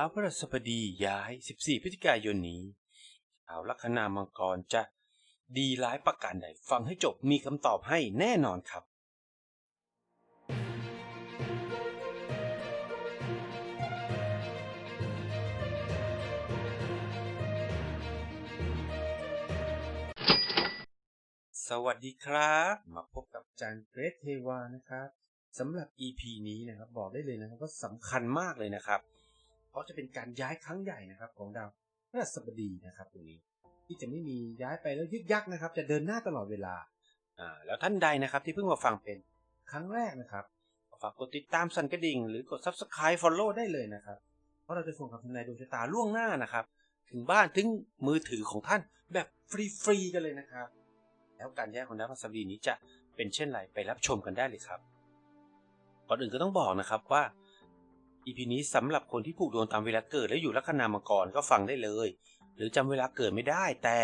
าวพฤหัสบดีย้าย 14 พฤศจิกายนนี้ชาวลัคนามังกรจะดีร้ายประการใดฟังให้จบมีคำตอบให้แน่นอนครับ สวัสดีครับ มาพบกับจารย์เกรทเทวานะครับสำหรับ EP นี้นะครับบอกได้เลยนะครับว่าสำคัญมากเลยนะครับ เพราะจะเป็นการย้ายครั้งใหญ่นะครับ ของดาวพฤหัสบดีนะครับตรงนี้ ที่จะไม่มีย้ายไปแล้วยึกยักนะครับ จะเดินหน้าตลอดเวลาอ่าแล้วท่านใดนะครับที่เพิ่งมาฟังเป็นครั้งแรกนะครับฝากกดติดตามสั่นกระดิ่ง หรือกด Subscribe Follow ได้เลยนะครับ เพราะเราจะส่งคำทำนายดวงชะตาล่วงหน้านะครับ ถึงบ้านถึงมือถือของท่านแบบฟรีๆกันเลยนะครับ แล้วการแยกของดาวพฤหัสบดีนี้จะเป็นเช่นไรไปรับชมกันได้เลยครับก่อนอื่นก็ต้องบอกนะครับว่า EP นี้สำหรับคนที่ผูกดวงตามเวลาเกิดและอยู่ลัคนามังกรก็ฟังได้เลย หรือจำเวลาเกิดไม่ได้แต่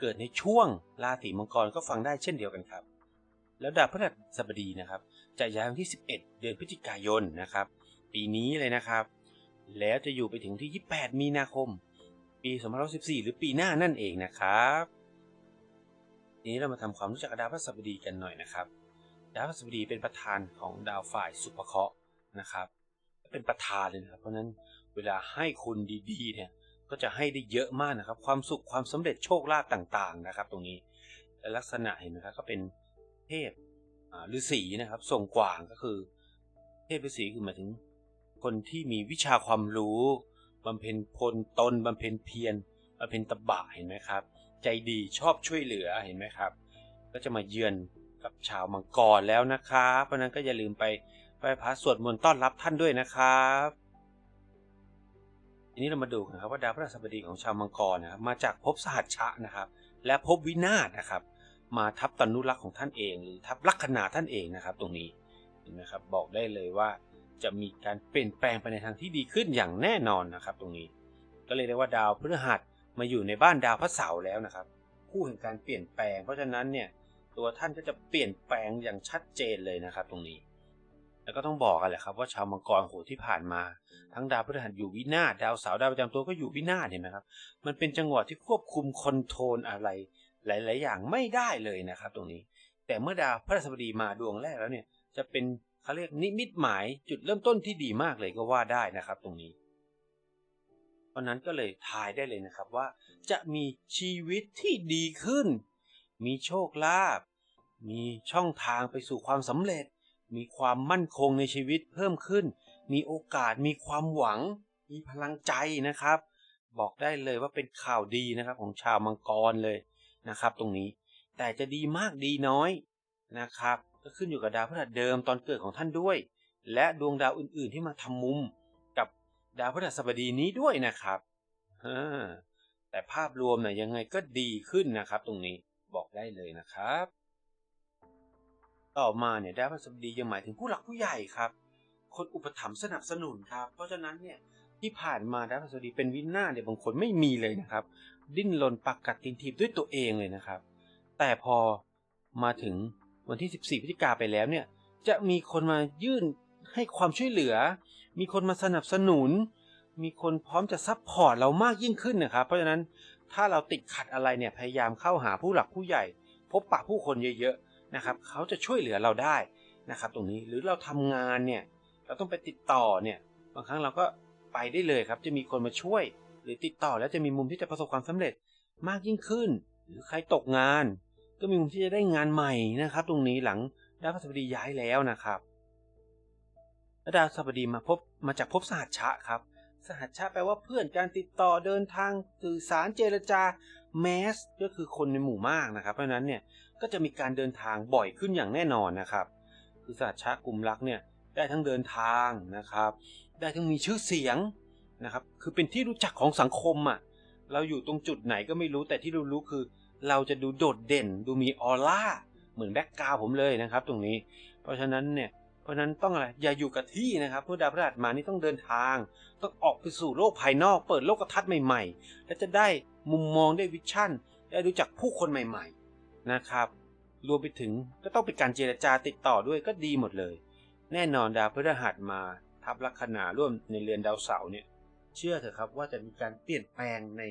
เกิดในช่วงราศีมังกรก็ฟังได้เช่นเดียวกันครับ แล้วดาวพฤหัสบดีนะครับ จะย้ายวันที่ 11 เดือนพฤศจิกายนนะครับ ปีนี้เลยนะครับ แล้วจะอยู่ไปถึงที่ 28 มีนาคม ปี 2014 หรือปีหน้านั่นเองนะครับทีนี้เรามาทำความรู้จักดาวพฤหัสบดีกันหน่อยนะครับ ดาวพฤหัสบดีเป็นประธานของดาวฝ่ายสุภเคราะห์นะครับ เป็นประธานเลยนะครับ เพราะนั้นเวลาให้คุณดีๆ เนี่ยก็จะให้ได้เยอะมากนะครับ ความสุขความสำเร็จโชคลาภต่างๆนะครับ ตรงนี้และลักษณะเห็นไหมครับก็เป็นเทพฤาษีนะครับทรงกว่างก็คือ เทพฤาษีคือหมายถึง คนที่มีวิชาความรู้บำเพ็ญพลตนบำเพ็ญเพียรบำเพ็ญตบะเห็นไหมครับ ใจดีชอบช่วยเหลือเห็นไหมครับ ก็จะมาเยือน กับชาวมังกรแล้วนะครับเพราะนั้นก็อย่าลืมไปไหว้พระสวดมนต์ต้อนรับท่านด้วยนะครับทีนี้เรามาดูกันครับว่าดาวพฤหัสบดีของชาวมังกรนะครับมาจากภพสหัชชะนะครับ และภพวินาศนะครับ มาทับตนุรักษ์ของท่านเอง หรือทับลัคนาท่านเองนะครับ ตรงนี้เห็นไหมครับบอกได้เลยว่าจะมีการเปลี่ยนแปลงไปในทางที่ดีขึ้นอย่างแน่นอนนะครับ ตรงนี้ ก็เลยเรียกว่าดาวพฤหัสมาอยู่ในบ้านดาวพระเสาร์แล้วนะครับ คู่แห่งการเปลี่ยนแปลง เพราะฉะนั้นเนี่ย ตัวท่านก็จะเปลี่ยนแปลงอย่างชัดเจนเลยนะครับตรงนี้ แล้วก็ต้องบอกกันแหละครับว่าชาวมังกรโหที่ผ่านมา ทั้งดาวพฤหัสอยู่วินาศดาวเสาร์ดาวประจำตัวก็อยู่วินาศเห็นไหมครับ มันเป็นจังหวะที่ควบคุมคอนโทรลอะไร หลาย ๆ อย่างไม่ได้เลยนะครับ ตรงนี้ แต่เมื่อดาวพฤหัสบดีมาดวงแรกแล้วเนี่ยจะเป็นเขาเรียกนิมิตหมายจุดเริ่มต้นที่ดีมากเลยก็ว่าได้นะครับ ตรงนี้เพราะนั้นก็เลยทายได้เลยนะครับว่าจะมีชีวิตที่ดีขึ้น มีโชคลาภมีช่องทางไปสู่ความสำเร็จ มีความมั่นคงในชีวิตเพิ่มขึ้น มีโอกาสมีความหวัง มีพลังใจนะครับ บอกได้เลยว่าเป็นข่าวดีนะครับของชาวมังกรเลยนะครับ ตรงนี้แต่จะดีมากดีน้อยนะครับ ก็ขึ้นอยู่กับดาวพฤหัสเดิมตอนเกิดของท่านด้วย และดวงดาวอื่นๆที่มาทำมุมกับดาวพฤหัสบดีนี้ด้วยนะครับแต่ภาพรวมเนี่ยยังไงก็ดีขึ้นนะครับตรงนี้ บอกได้เลยนะครับ ต่อมาเนี่ยดาวพฤหัสบดียังหมายถึงผู้หลักผู้ใหญ่ครับ คนอุปถัมภ์สนับสนุนครับ เพราะฉะนั้นเนี่ยที่ผ่านมาดาวพฤหัสบดีเป็นวินาเนี่ยบางคนไม่มีเลยนะครับ ดิ้นรนปักกัดตินทีบด้วยตัวเองเลยนะครับ แต่พอมาถึงวันที่ 14 พฤศจิกาไปแล้วเนี่ยจะมีคนมายื่นให้ความช่วยเหลือ มีคนมาสนับสนุน มีคนพร้อมจะซัพพอร์ตเรามากยิ่งขึ้นนะครับ เพราะฉะนั้น ถ้าเราติดขัดอะไรเนี่ยพยายามเข้าหาผู้หลักผู้ใหญ่ พบปะผู้คนเยอะๆนะครับเขาจะช่วยเหลือเราได้นะครับ ตรงนี้หรือเราทำงานเนี่ยเราต้องไปติดต่อเนี่ยบางครั้งเราก็ไปได้เลยครับ จะมีคนมาช่วย หรือติดต่อแล้วจะมีมุมที่จะประสบความสำเร็จมากยิ่งขึ้น หรือใครตกงาน ก็มีมุมที่จะได้งานใหม่นะครับ ตรงนี้หลังดาวพฤหัสบดีย้ายแล้วนะครับและดาวพฤหัสบดีมาพบมาจากภพสหัชชะครับ สหัชชะแปลว่าเพื่อนการติดต่อเดินทางสื่อสารเจรจาแมสก็คือคนในหมู่มากนะครับ เพราะนั้นเนี่ยก็จะมีการเดินทางบ่อยขึ้นอย่างแน่นอนนะครับ คือสหัชชะกลุ่มรักเนี่ยได้ทั้งเดินทางนะครับ ได้ทั้งมีชื่อเสียงนะครับ คือเป็นที่รู้จักของสังคมอะเราอยู่ตรงจุดไหนก็ไม่รู้แต่ที่รู้รู้คือ เราจะดูโดดเด่น ดูมีออร่าเหมือนแบ็กกราวผมเลยนะครับ ตรงนี้ เพราะฉะนั้นเนี่ย เพราะนั้นต้องอะไรอย่าอยู่กับที่นะครับเมื่อดาวพฤหัสมานี่ต้องเดินทาง ต้องออกไปสู่โลกภายนอก เปิดโลกทัศน์ใหม่ ๆ และจะได้มุมมองได้วิชั่น ได้รู้จักผู้คนใหม่ ๆนะครับ รวมไปถึงก็ต้องเป็นการเจรจาติดต่อด้วยก็ดีหมดเลย แน่นอนดาวพฤหัสมาทับลัคนาร่วมในเรือนดาวเสาร์เนี่ยเชื่อเถอะครับว่าจะมีการเปลี่ยนแปลงใน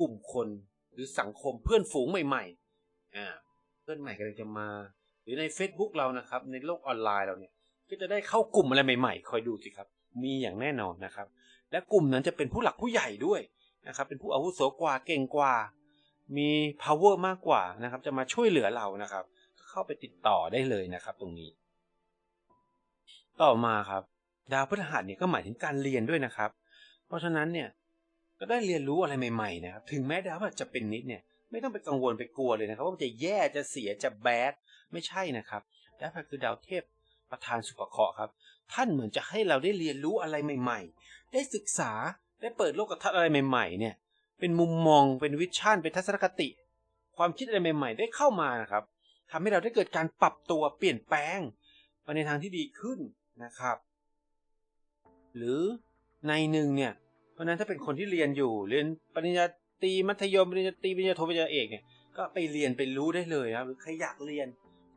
กลุ่มคนหรือสังคมเพื่อนฝูงใหม่ๆอ่าเพื่อนใหม่กำลังจะมา หรือใน Facebook เรานะครับ ในโลกออนไลน์เราเนี่ย ก็จะได้เข้ากลุ่มอะไรใหม่ๆ คอยดูสิครับ มีอย่างแน่นอนนะครับ และกลุ่มนั้นจะเป็นผู้หลักผู้ใหญ่ด้วยนะครับ เป็นผู้อาวุโสกว่าเก่งกว่า มี power มากกว่านะครับ จะมาช่วยเหลือเรานะครับ เข้าไปติดต่อได้เลยนะครับ ตรงนี้ ต่อมาครับ ดาวพฤหัสเนี่ยก็หมายถึงการเรียนด้วยนะครับ เพราะฉะนั้นเนี่ยก็ได้เรียนรู้อะไรใหม่ๆนะครับ ถึงแม้ดาวพฤหัสจะเป็นนิดเนี่ยไม่ต้องไปกังวลไปกลัวเลยนะครับ ว่าจะแย่จะเสียจะแบดไม่ใช่นะครับดาวพฤหัสคือดาวเทพ ประธานสุภเคราะห์ครับ ท่านเหมือนจะให้เราได้เรียนรู้อะไรใหม่ ๆ ได้ศึกษาได้เปิดโลกทัศน์อะไรใหม่ ๆ เนี่ย เป็นมุมมองเป็นวิชั่นเป็นทัศนคติ ความคิดอะไรใหม่ ๆ ได้เข้ามานะครับทำให้เราได้เกิดการปรับตัวเปลี่ยนแปลงไปในทางที่ดีขึ้นนะครับ หรือในหนึ่งเนี่ยเพราะฉะนั้นถ้าเป็นคนที่เรียนอยู่เรียนปริญญาตรีมัธยมปริญญาตรีปริญญาโทปริญญาเอกเนี่ยก็ไปเรียนไปรู้ได้เลยครับหรือใครอยากเรียน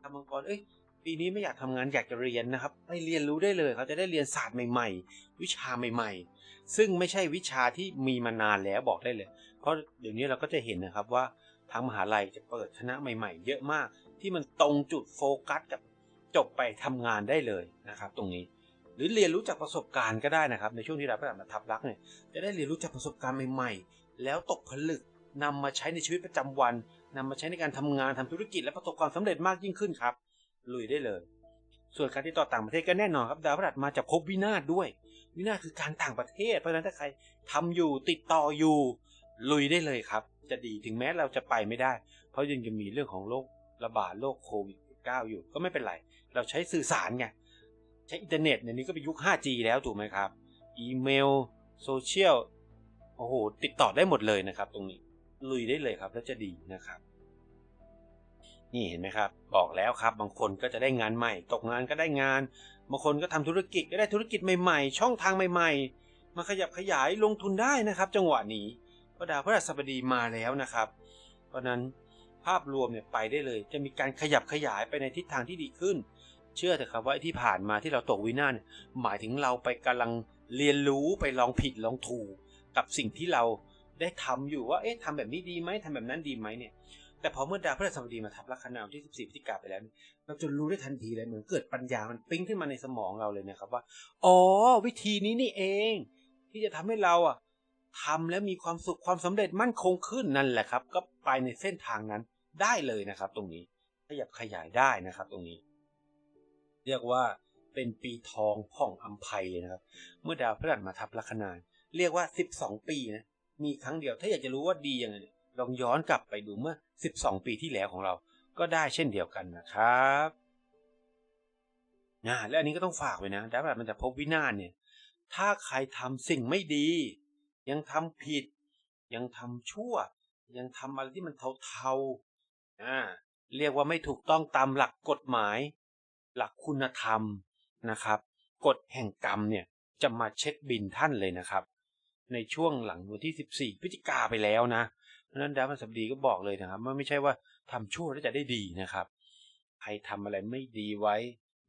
ทำมังกรเอ้ย ปีนี้ไม่อยากทำงานอยากจะเรียนนะครับไปเรียนรู้ได้เลยเขาจะได้เรียนศาสตร์ใหม่ ๆ วิชาใหม่ ๆ ซึ่งไม่ใช่วิชาที่มีมานานแล้วบอกได้เลย เพราะเดี๋ยวนี้เราก็จะเห็นนะครับว่าทางมหาลัยจะเปิดคณะใหม่ ๆ เยอะมาก ที่มันตรงจุดโฟกัสกับจบไปทำงานได้เลยนะครับตรงนี้ หรือเรียนรู้จากประสบการณ์ก็ได้นะครับ ในช่วงที่เราประมาทับรักเนี่ยจะได้เรียนรู้จากประสบการณ์ใหม่ ๆ แล้วตกผลึกนำมาใช้ในชีวิตประจำวันนำมาใช้ในการทำงานทำธุรกิจและประสบความสำเร็จมากยิ่งขึ้นครับ ลุยได้เลย ส่วนการติดต่อต่างประเทศก็แน่นอนครับ ดาวพฤหัสมาจากภพวินาศด้วย วินาศคือการต่างประเทศ เพราะฉะนั้นถ้าใครทำอยู่ติดต่ออยู่ลุยได้เลยครับ จะดีถึงแม้เราจะไปไม่ได้ เพราะยังจะมีเรื่องของโรคระบาดโรคโควิด -19 อยู่ก็ไม่เป็นไร เราใช้สื่อสารไงใช้อินเทอร์เน็ตในนี้ก็เป็นยุค 5G แล้วถูกไหมครับ อีเมลโซเชียลโอ้โหติดต่อได้หมดเลยนะครับ ตรงนี้ลุยได้เลยครับแล้วจะดีนะครับ นี่เห็นไหมครับ บอกแล้วครับ บางคนก็จะได้งานใหม่ ตกงานก็ได้งาน บางคนก็ทำธุรกิจก็ได้ธุรกิจใหม่ๆ ช่องทางใหม่ ๆ มาขยับขยายลงทุนได้นะครับ จังหวะนี้เพราะดาวพฤหัสบดีมาแล้วนะครับ เพราะนั้นภาพรวมเนี่ยไปได้เลย จะมีการขยับขยายไปในทิศทางที่ดีขึ้น เชื่อเถอะครับว่าที่ผ่านมาที่เราตกวินาศหมายถึงเราไปกำลังเรียนรู้ไปลองผิดลองถูก กับสิ่งที่เราได้ทำอยู่ว่าเอ๊ะทำแบบนี้ดีไหมทำแบบนั้นดีไหมเนี่ย แต่พอเมื่อดาวพฤหัสบดีมาทับลัคนาวันที่ 14พฤศจิกาไปแล้วเนี่เราจะรู้ได้ทันทีเลยเหมือนเกิดปัญญามันปิ้งขึ้นมาในสมองเราเลยนะครับว่า อ๋อ วิธีนี้นี่เอง ที่จะทำให้เราอะทำแล้วมีความสุขความสำเร็จมั่นคงขึ้นนั่นแหละครับ ก็ไปในเส้นทางนั้นได้เลยนะครับ ตรงนี้ขยับขยายได้นะครับ ตรงนี้ เรียกว่าเป็นปีทองผ่องอัมภัยเลยนะครับ เมื่อดาวพฤหัสมาทับลัคนาเรียกว่า 12 ปีนะมีครั้งเดียวถ้าอยากจะรู้ว่าดียังไง ลองย้อนกลับไปดูเมื่อ 12 ปีที่แล้วของเราก็ได้เช่นเดียวกันนะครับนะและอันนี้ก็ต้องฝากไว้นะดาวพฤหัสมันจะพบวินาศเนี่ย ถ้าใครทำสิ่งไม่ดี ยังทำผิด ยังทำชั่ว ยังทำอะไรที่มันเทาๆอ่าเรียกว่าไม่ถูกต้องตามหลักกฎหมาย หลักคุณธรรมนะครับกฎแห่งกรรมเนี่ยจะมาเช็คบินท่านเลยนะครับ ในช่วงหลังวันที่ 14 พฤศจิกาไปแล้วนะ นั้นดาวพฤหัสบดีก็บอกเลยนะครับว่าไม่ใช่ว่าทำชั่วแล้วจะได้ดีนะครับ ใครทำอะไรไม่ดีไว้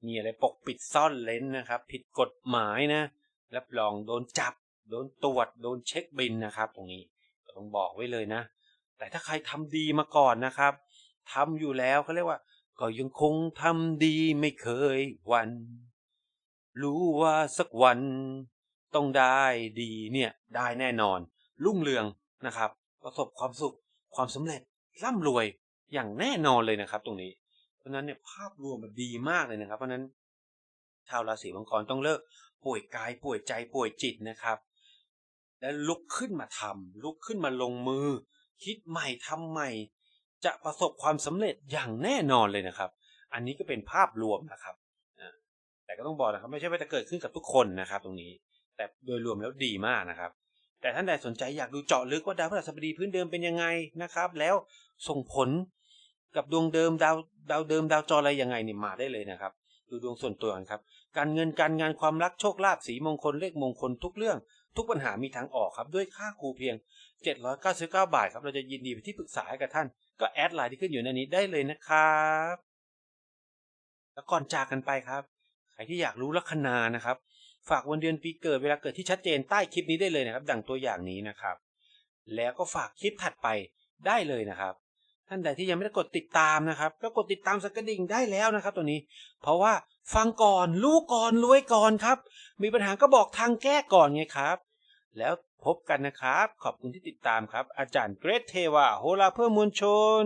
มีอะไรปกปิดซ่อนเลนนะครับ ผิดกฎหมายนะรับรองโดนจับ โดนตรวจ โดนเช็คบินนะครับ ตรงนี้ต้องบอกไว้เลยนะ แต่ถ้าใครทำดีมาก่อนนะครับทำอยู่แล้วเขาเรียกว่า ก็ยังคงทำดีไม่เคยวัน รู้ว่าสักวัน ต้องได้ดีเนี่ยได้แน่นอน รุ่งเรืองนะครับ ประสบความสุขความสำเร็จร่ำรวยอย่างแน่นอนเลยนะครับ ตรงนี้ เพราะฉะนั้นเนี่ยภาพรวมมันดีมากเลยนะครับ เพราะฉะนั้น ชาวราศีมังกรต้องเลิกป่วยกายป่วยใจป่วยจิตนะครับ และลุกขึ้นมาทำลุกขึ้นมาลงมือ คิดใหม่ทำใหม่ จะประสบความสำเร็จอย่างแน่นอนเลยนะครับ อันนี้ก็เป็นภาพรวมนะครับแต่ก็ต้องบอกนะครับ ไม่ใช่ว่าจะเกิดขึ้นกับทุกคนนะครับ ตรงนี้ แต่โดยรวมแล้วดีมากนะครับ แต่ท่านใดสนใจอยากดูเจาะลึกว่าดาวพฤหัสบดีพื้นเดิมเป็นยังไงนะครับ แล้วส่งผลกับดวงเดิมดาวดาวเดิมดาวจรอะไรยังไงนี่มาได้เลยนะครับ ดูดวงส่วนตัวกันครับ การเงินการงานความรักโชคลาภสีมงคลเลขมงคลทุกเรื่อง ทุกปัญหามีทางออกครับ ด้วยค่าครูเพียง 799 บาทครับเราจะยินดีไปที่ปรึกษาให้กับท่าน ก็แอดไลน์ที่ขึ้นอยู่ในนี้ได้เลยนะครับแล้วก่อนจากกันไปครับใครที่อยากรู้ลัคนานะครับ ฝากวันเดือนปีเกิดเวลาเกิดที่ชัดเจนใต้คลิปนี้ได้เลยนะครับ ดังตัวอย่างนี้นะครับ แล้วก็ฝากคลิปถัดไปได้เลยนะครับ ท่านใดที่ยังไม่ได้กดติดตามนะครับก็กดติดตามสักกระดิ่งได้แล้วนะครับ ตัวนี้ เพราะว่าฟังก่อนรู้ก่อนรวยก่อนครับ มีปัญหาก็บอกทางแก้ก่อนไงครับ แล้วพบกันนะครับ ขอบคุณที่ติดตามครับ อาจารย์เกรทเทวาโฮลาเพื่อมวลชน